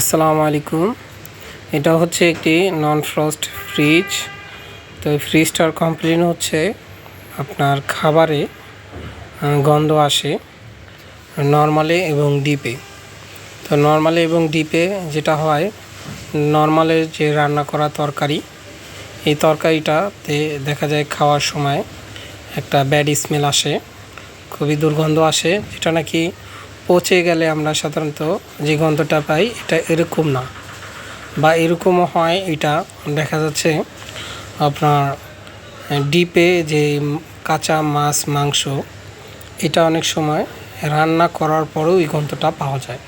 আসসালামু আলাইকুম। এটা হচ্ছে একটি নন ফ্রস্ট ফ্রিজ তো এই ফ্রিজটার কমপ্লেন হচ্ছে আপনার খাবারে গন্ধ আসে নর্মালে এবং ডিপে তো নর্মালে এবং ডিপে যেটা হয় নর্মালে যে রান্না করা তরকারি, এই তরকারিটাতে দেখা যায় খাওয়ার সময় একটা ব্যাড স্মেল আসে, খুবই দুর্গন্ধ আসে, যেটা নাকি পচে গেলে আমরা সাধারণত যে গন্ধটা পাই, এটা এরকম না। বা এরকমও হয়, এটা দেখা যাচ্ছে আপনার ডিপে যে কাঁচা মাছ, মাংস, এটা অনেক সময় রান্না করার পরেও এই গন্ধটা পাওয়া যায়।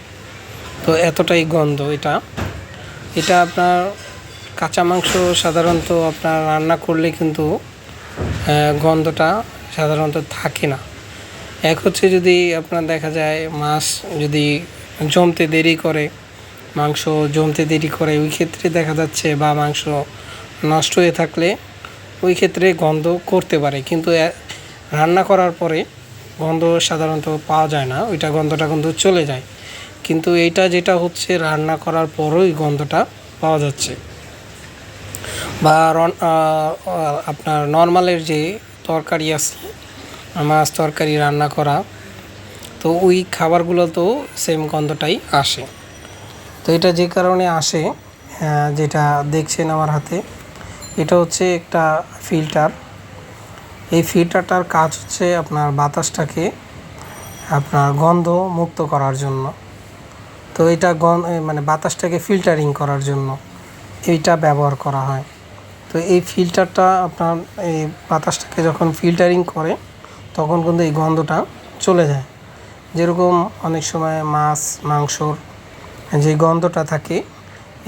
তো এতটাই গন্ধ এটা। এটা আপনার কাঁচা মাংস সাধারণত আপনার রান্না করলে কিন্তু গন্ধটা সাধারণত থাকে না। এক হচ্ছে যদি আপনার দেখা যায় মাছ যদি জমতে দেরি করে, মাংস জমতে দেরি করে, ওই ক্ষেত্রে দেখা যাচ্ছে বা মাংস নষ্ট হয়ে থাকলে ওই ক্ষেত্রে গন্ধ করতে পারে। কিন্তু রান্না করার পরে গন্ধ সাধারণত পাওয়া যায় না, ওইটা গন্ধটা কিন্তু চলে যায়। কিন্তু এইটা যেটা হচ্ছে রান্না করার পরেই গন্ধটা পাওয়া যাচ্ছে। বা আপনার নর্মালের যে তরকারি আছে মাছ তরকারি রান্না করা। তো ওই খাবারগুলোতেও সেম গন্ধটাই আসে। তো এটা যে কারণে আসে যেটা দেখছেন আমার হাতে, এটা হচ্ছে একটা ফিল্টার এই ফিল্টারটার কাজ হচ্ছে আপনার বাতাসটাকে আপনার গন্ধ মুক্ত করার জন্য। তো এটা গন মানে বাতাসটাকে ফিল্টারিং করার জন্য এইটা ব্যবহার করা হয়। তো এই ফিল্টারটা আপনার, এই বাতাসটাকে যখন ফিল্টারিং করে তখন কিন্তু এই গন্ধটা চলে যায়। যেরকম অনেক সময় মাছ, মাংসর যে গন্ধটা থাকে,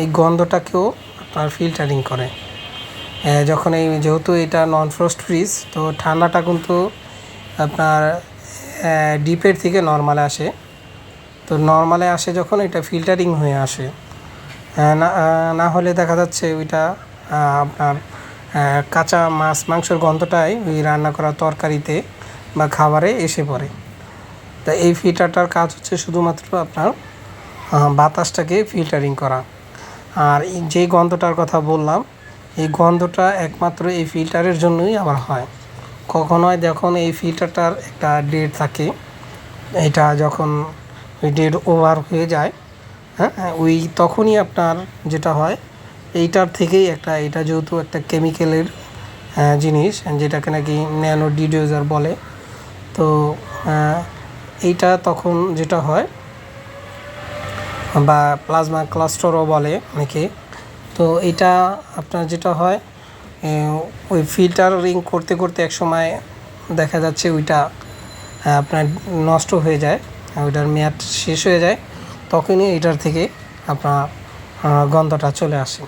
এই গন্ধটাকেও আপনার ফিল্টারিং করে। যখন এই যেহেতু এটা নন ফ্রস্ট ফ্রিজ তো ঠান্ডাটা কিন্তু আপনার ডিপের থেকে নর্মালে আসে। তো নর্মালে আসে যখন এটা ফিল্টারিং হয়ে আসে। না হলে দেখা যাচ্ছে ওইটা আপনার কাঁচা মাছ, মাংসের গন্ধটাই ওই রান্না করা তরকারিতে বা খাবারে এসে পড়ে। তা এই ফিল্টারটার কাজ হচ্ছে শুধুমাত্র আপনার বাতাসটাকে ফিল্টারিং করা। আর যে গন্ধটার কথা বললাম, এই গন্ধটা একমাত্র এই ফিল্টারের জন্যই আবার হয়। কখন হয় যখন এই ফিল্টারটার একটা ডেট থাকে, এটা যখন ওই ডেট ওভার হয়ে যায় হ্যাঁ ওই তখনই আপনার যেটা হয়, এইটার থেকেই একটা, এটা যেহেতু একটা কেমিক্যালের জিনিস, যেটাকে নাকি ন্যানো ডিডিউজার বলে তো এইটা তখন যেটা হয়, বা প্লাজমা ক্লাস্টারও বলে অনেকে। তো এটা আপনার যেটা হয় ওই ফিল্টারিং করতে করতে এক সময় দেখা যাচ্ছে ওইটা আপনার নষ্ট হয়ে যায়, ওইটার মেয়াদ শেষ হয়ে যায়, তখনই এইটার থেকে আপনার গন্ধটা চলে আসে।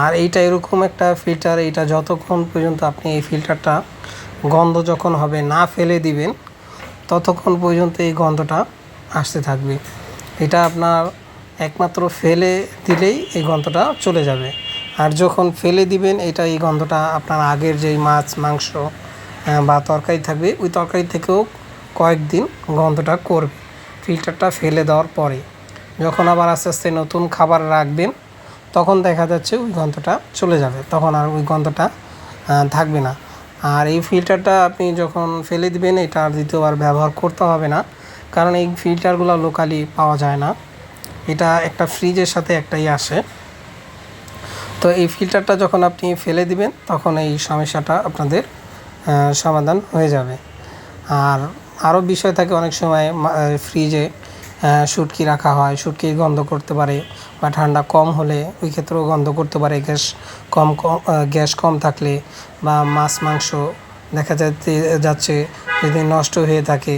আর এইটা এরকম একটা ফিল্টার, এইটা যতক্ষণ পর্যন্ত আপনি এই ফিল্টারটা গন্ধ যখন হবে না ফেলে দিবেন, ততক্ষণ পর্যন্ত এই গন্ধটা আসতে থাকবে। এটা আপনার একমাত্র ফেলে দিলেই এই গন্ধটা চলে যাবে। আর যখন ফেলে দিবেন, এটা এই গন্ধটা আপনার আগের যেই মাছ, মাংস বা তরকারি থাকবে, ওই তরকারি থেকেও কয়েকদিন গন্ধটা করবে। ফিল্টারটা ফেলে দেওয়ার পরে যখন আবার আস্তে আস্তে নতুন খাবার রাখবেন, তখন দেখা যাচ্ছে ওই গন্ধটা চলে যাবে। তখন আর ওই গন্ধটা থাকবে না। আর এই ফিল্টারটা আপনি যখন ফেলে দিবেন, এটা আর দ্বিতীয়বার ব্যবহার করতে হবে না, কারণ এই ফিল্টারগুলো লোকালি পাওয়া যায় না। এটা একটা ফ্রিজের সাথে একটাই আসে। তো এই ফিল্টারটা যখন আপনি ফেলে দিবেন, তখন এই সমস্যাটা আপনাদের সমাধান হয়ে যাবে। আর আরও বিষয় থাকে, অনেক সময় ফ্রিজে শুটকি রাখা হয়, শুটকি গন্ধ করতে পারে বা ঠান্ডা কম হলে ওই ক্ষেত্রেও গন্ধ করতে পারে। গ্যাস কম কম গ্যাস কম থাকলে বা মাছ, মাংস দেখা যাচ্ছে যাচ্ছে যদি নষ্ট হয়ে থাকে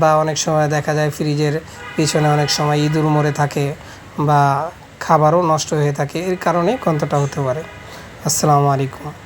বা অনেক সময় দেখা যায় ফ্রিজের পিছনে অনেক সময় ইঁদুর মরে থাকে বা খাবারও নষ্ট হয়ে থাকে। এর কারণে গন্ধটা হতে পারে। আসসালামু আলাইকুম।